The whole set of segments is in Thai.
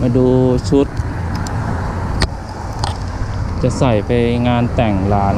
มาดูชุด จะใส่ไปงานแต่งร้าน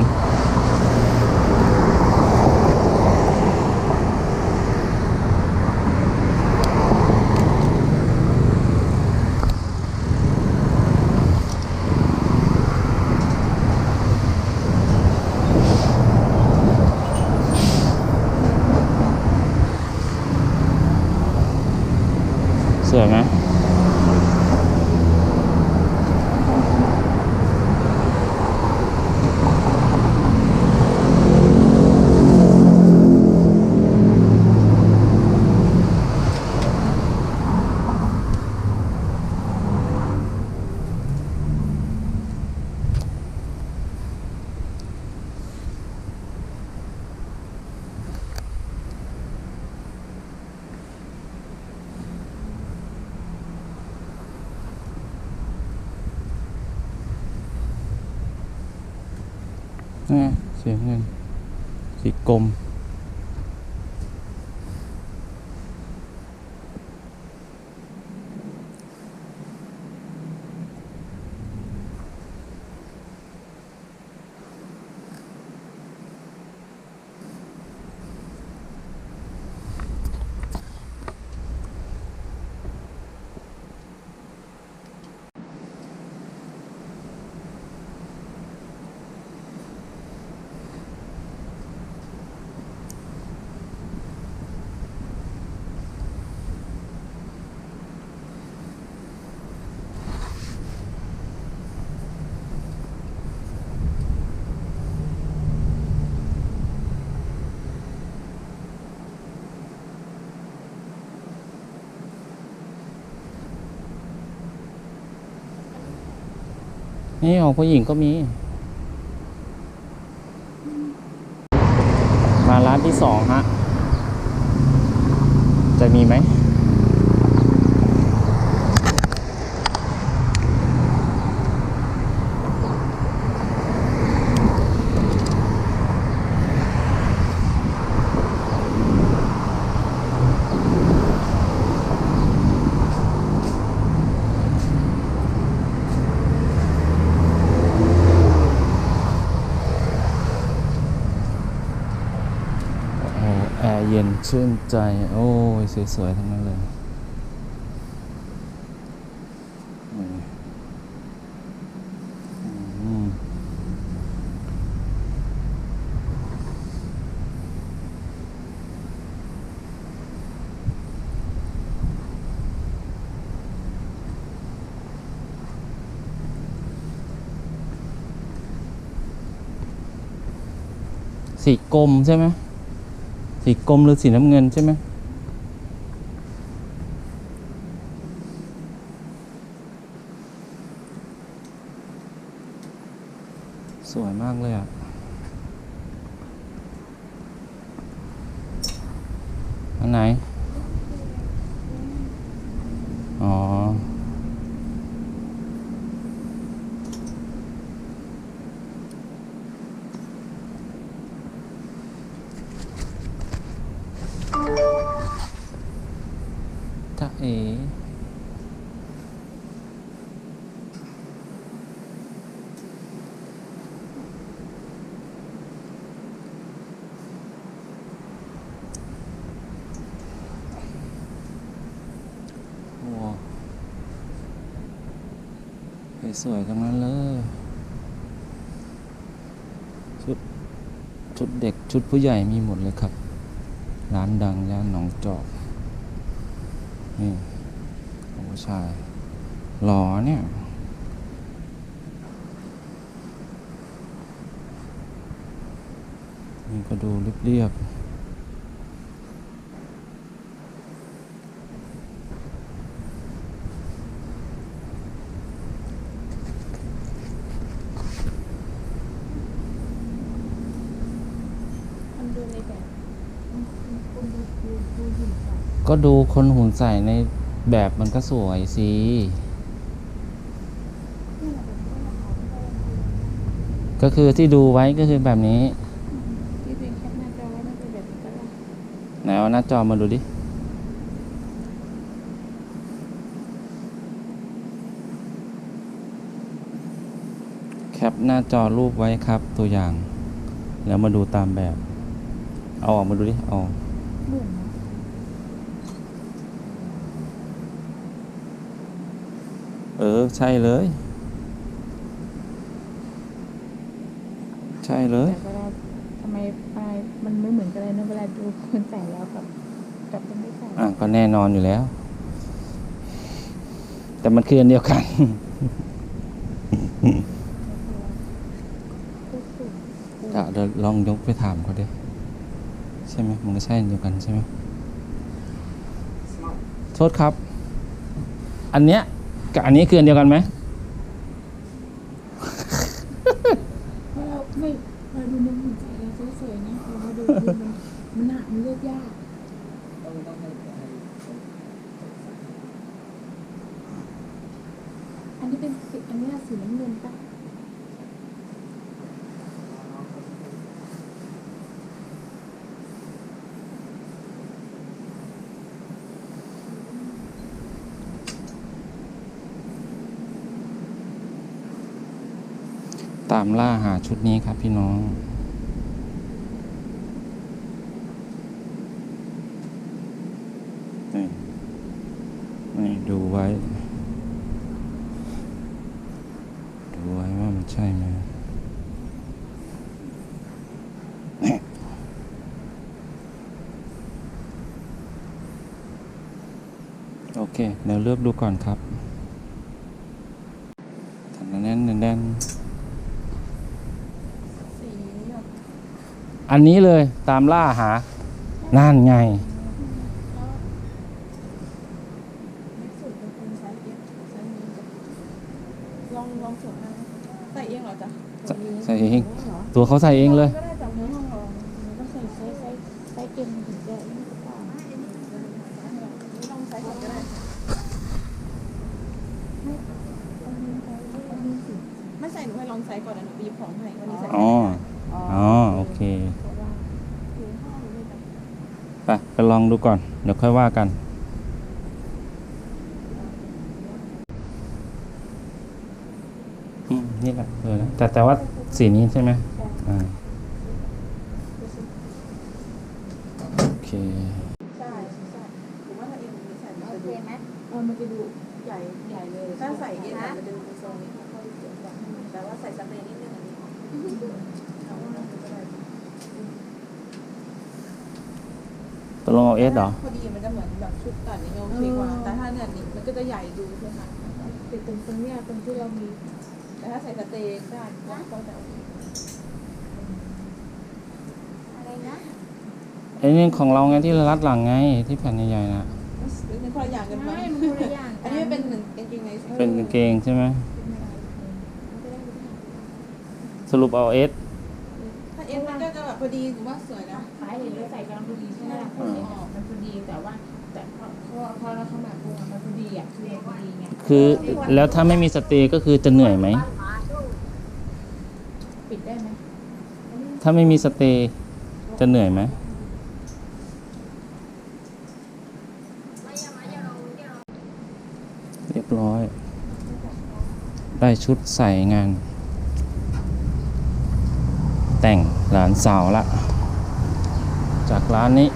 เสียเงินสีกลม นี่ของผู้หญิงก็มี มาร้านที่สองฮะ จะมีไหม เย็นชื่นใจ โอ้ย สวย ๆ ทั้งนั้นเลยสีกลมใช่ไหม สีกลมหรือสีน้ำเงินใช่ไหมสวยมากเลยอะ อันไหน อ๋อ ถ้าเอว้าว สวยๆทั้งนั้นเลยชุดชุดเด็กชุดผู้ใหญ่มีหมดเลยครับ ร้านดังย่านหนองจอก นี่ของผู้ชายหล่อเนี่ยนี่ก็ดูเรียบๆ ก็ดูคนหุ่นใส่ในแบบมันก็สวยสิ ก็คือที่ดูไว้ก็คือแบบนี้แล้วหน้าจอมาดูดิแคปหน้าจอรูปไว้ครับตัวอย่าง แล้วมาดูตามแบบ เอาออกมาดูดิเอาออกเหมือนนะเออ ใช่เลย ใช่เลยแต่เวลาทำไมปลายมันไม่เหมือนกันเลยนะเวลาดูคนใส่แล้วกับกับคนไม่ใส่อะก็แน่นอนอยู่แล้ว แต่มันคืออันเดียวกันก็สูงจะเดี๋ยวลองยกไปถามเขาดิ ใช่ไหมมันก็ใช่อันเดียวกันใช่ไหมโทษครับ อันเนี้ยกับอันนี้คืออันเดียวกันไหมไม่เราไม่เราดูมันเหมือนใส่แล้วสวยๆนะเรามาดูดูมันมันหนักมันเลือกยากอันนี้เป็นสีอันนี้สีน้ำเงินปะ ตามล่าหาชุดนี้ครับพี่น้องนี่นี่ดูไว้ ดูไว้ว่ามันใช่ไหมโอเค เดี๋ยวเลือกดูก่อนครับทันแน่นแน่น สีแบบ อันนี้เลยตามล่าหา นั่นไงสุดเป็นคนไซส์เอฟไซส์นี้จ้ะลองลองสวมได้ใส่เองเหรอจ๊ะใส่ใส่เองเหรอตัวเขาใส่เองเลย ก็ได้จากในห้องเรามันก็ใส่ไซส์ไซส์ไซส์เก่งถึงจะนี่หรือเปล่าลองไซส์ก่อนก็ได้ไม่เอาเงินไปเอาเงินสิไม่ใส่หนูให้ลองไซส์ก่อนนะหนูบีบของให้วันนี้ใส่อ๋ออ๋ออ๋อโอ เคเพราะว่าอยู่ห้องนี่นะไปไปลองดูก่อน เดี๋ยวค่อยว่ากันอืมนี่แหละเออนะแต่แต่ว่าสีนี้ใช่ไหมอ่าโอเคใช่ใช่หนูว่าถ้าเอ็มใส่มันโอจะเคดูไหมเออมันจะดูใหญ่ใหญ่เลยถ้าใส่เอ็มมันจะดูทรงนี้เขาเสียงแบบแต่ว่าใส่สเปรย์นิดนึงอันนี้เอาว่ามันจะได้ ต กลงเอาเอสเหรอ พอดีมันจะเหมือนแบบชุดตัดนี่โอเคกว่า แต่ถ้าเนี่ยนี่มันก็จะใหญ่ดูใช่ไหมติดตรงตรงเนี้ยตรงที่เรามี แต่ถ้าใส่สเตย์ได้ก็จะโอเคอะไรนะไอ้นี่ของเราไงที่รัดหลังไงที่แผ่นใหญ่ๆนะหรือเป็นคนละอย่างกันไหมไม่มันคนละอย่างอันนี้เป็นหนึ่งกางเกงในเป็นกางเกงใช่ไหมสรุปเอาเอสถ้าเอ็มมันก็จะแบบพอดีหนูว่าสวยนะขายเห็นเราใส่กำลังพอดีใช่ไหม คือพอดีไงคือแล้วถ้าไม่มีสเตย์ก็คือจะเหนื่อยไหมปิดได้ไหม ถ้าไม่มีสเตย์จะเหนื่อยไหมเรียบร้อย ได้ชุดใส่งาน แต่งหลานสาวละ จากร้านนี้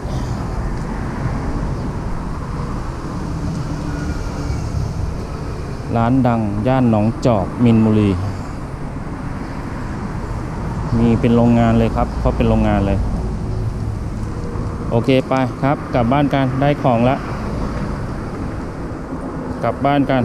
ร้านดัง ย่านหนองจอกมินบุรี มีเป็นโรงงานเลยครับเขาเป็นโรงงานเลย โอเคไปครับ กลับบ้านกันได้ของละ กลับบ้านกัน